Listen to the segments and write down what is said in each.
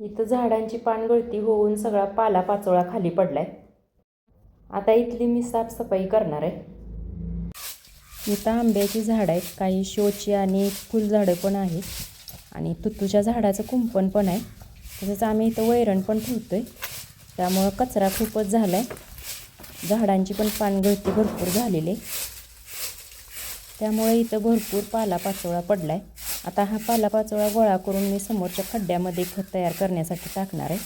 इथं झाडांची पानगळती होऊन सगळा पाला पाचोळा खाली पडलाय. आता इथली मी साफसफाई करणार आहे. इथं आंब्याची झाडं आहेत काही शोची आणि फुलझाडं पण आहेत आणि तुतूच्या झाडाचं कुंपण पण आहे. तसंच आम्ही इथं वैरण पण ठेवतो आहे त्यामुळं कचरा खूपच झाला आहे झाडांची पण पानगळती भरपूर झालेली आहे. त्यामुळे इथं भरपूर पालापाचोळा पडला आहे आता हा पालापाचोळा गोळा करून मी समोरच्या खड्ड्यामध्ये खत तयार करण्यासाठी टाकणार आहे.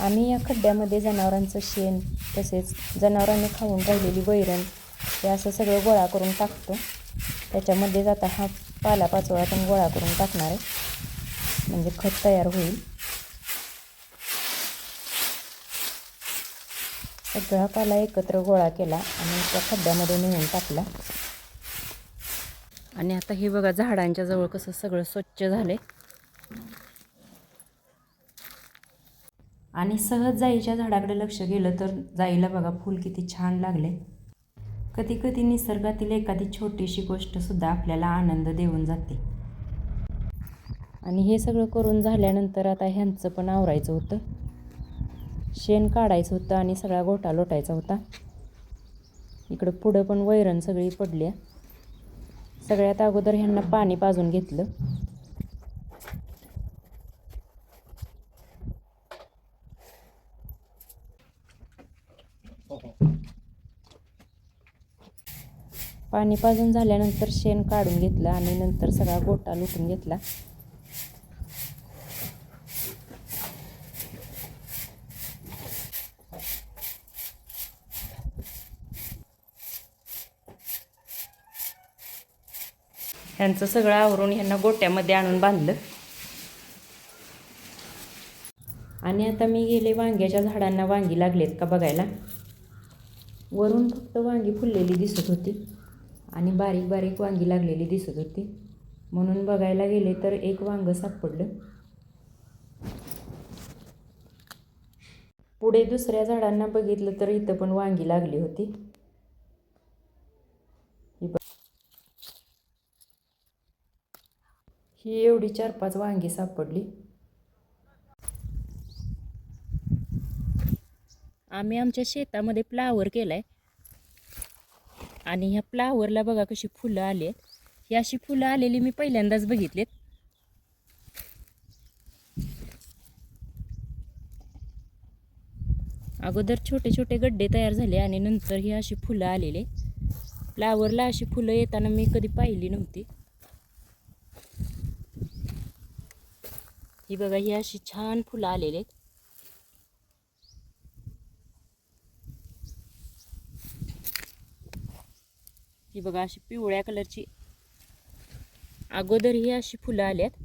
आम्ही या खड्ड्यामध्ये जनावरांचं शेण तसेच जनावरांनी खाऊन राहिलेली वैरण हे असं सगळं गोळा करून टाकतो. त्याच्यामध्येच आता हा पालापाचोळा पण गोळा करून टाकणार आहे. म्हणजे खत तयार होईल. सगळा पाला एकत्र गोळा केला आणि त्या खड्ड्यामध्ये नेऊन टाकला. आणि आता हे बघा झाडांच्या जवळ कसं सगळं स्वच्छ झालंय. आणि सहज जाईच्या झाडाकडे लक्ष गेलं तर जाईला बघा फूल किती छान लागले. कधी कधी निसर्गातील एखादी छोटीशी गोष्ट सुद्धा आपल्याला आनंद देऊन जाते. आणि हे सगळं करून झाल्यानंतर आता ह्यांचं पण आवरायचं होतं. शेण काढायचं होतं आणि सगळा गोटा लोटायचा होता. इकडं पुढं पण वैरण सगळी पडली आहे सगळ्यात अगोदर ह्यांना पाणी पाजून घेतलं. पाणी पाजून झाल्यानंतर शेण काढून घेतलं आणि नंतर सगळा गोटा लुटून घेतला. ह्यांचं सगळं आवरून ह्यांना गोट्यामध्ये आणून बांधलं. आणि आता मी गेले वांग्याच्या झाडांना वांगी लागलेत का बघायला. वरून फक्त वांगी फुललेली दिसत होती आणि बारीक बारीक वांगी लागलेली दिसत होती. म्हणून बघायला गेले तर एक वांग सापडलं. पुढे दुसऱ्या झाडांना बघितलं तर इथं पण वांगी लागली होती ही बघ ही एवढी चार पाच वांगी सापडली. आम्ही आमच्या शेतामध्ये फ्लावर केलाय. आणि ह्या फ्लावरला बघा कशी फुलं आली आहेत. ही अशी फुलं आलेली मी पहिल्यांदाच बघितलीत. अगोदर छोटे छोटे गड्डे तयार झाले आणि नंतर ही अशी फुलं आलेले. फ्लावरला अशी फुलं येताना मी कधी पाहिली नव्हती. ही बघा ही अशी छान फुलं आलेले आहेत. ही बघा अशी पिवळ्या कलरची. अगोदर ही अशी फुलं आल्यात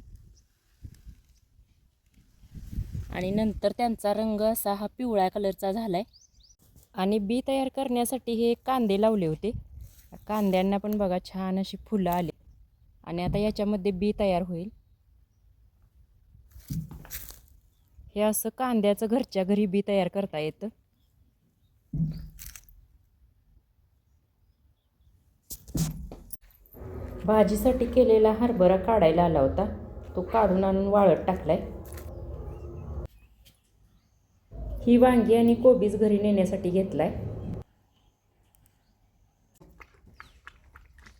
आणि नंतर त्यांचा रंग असा हा पिवळ्या कलरचा झाला आहे आणि बी तयार करण्यासाठी हे कांदे लावले होते. कांद्यांना पण बघा छान अशी फुलं आली. आणि आता याच्यामध्ये बी तयार होईल. हे असं कांद्याचं घरच्या घरी बी तयार करता येतं. भाजीसाठी केलेला हरभरा काढायला आला होता. तो काढून आणून वाळत टाकलाय. ही वांगी आणि कोबीज घरी नेण्यासाठी घेतलाय.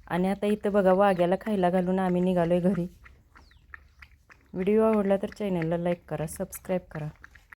आणि आता इथं बघा वाघ्याला खायला घालून आम्ही निघालोय घरी. व्हिडिओ आवडला तर चॅनलला लाईक करा सबस्क्राईब करा.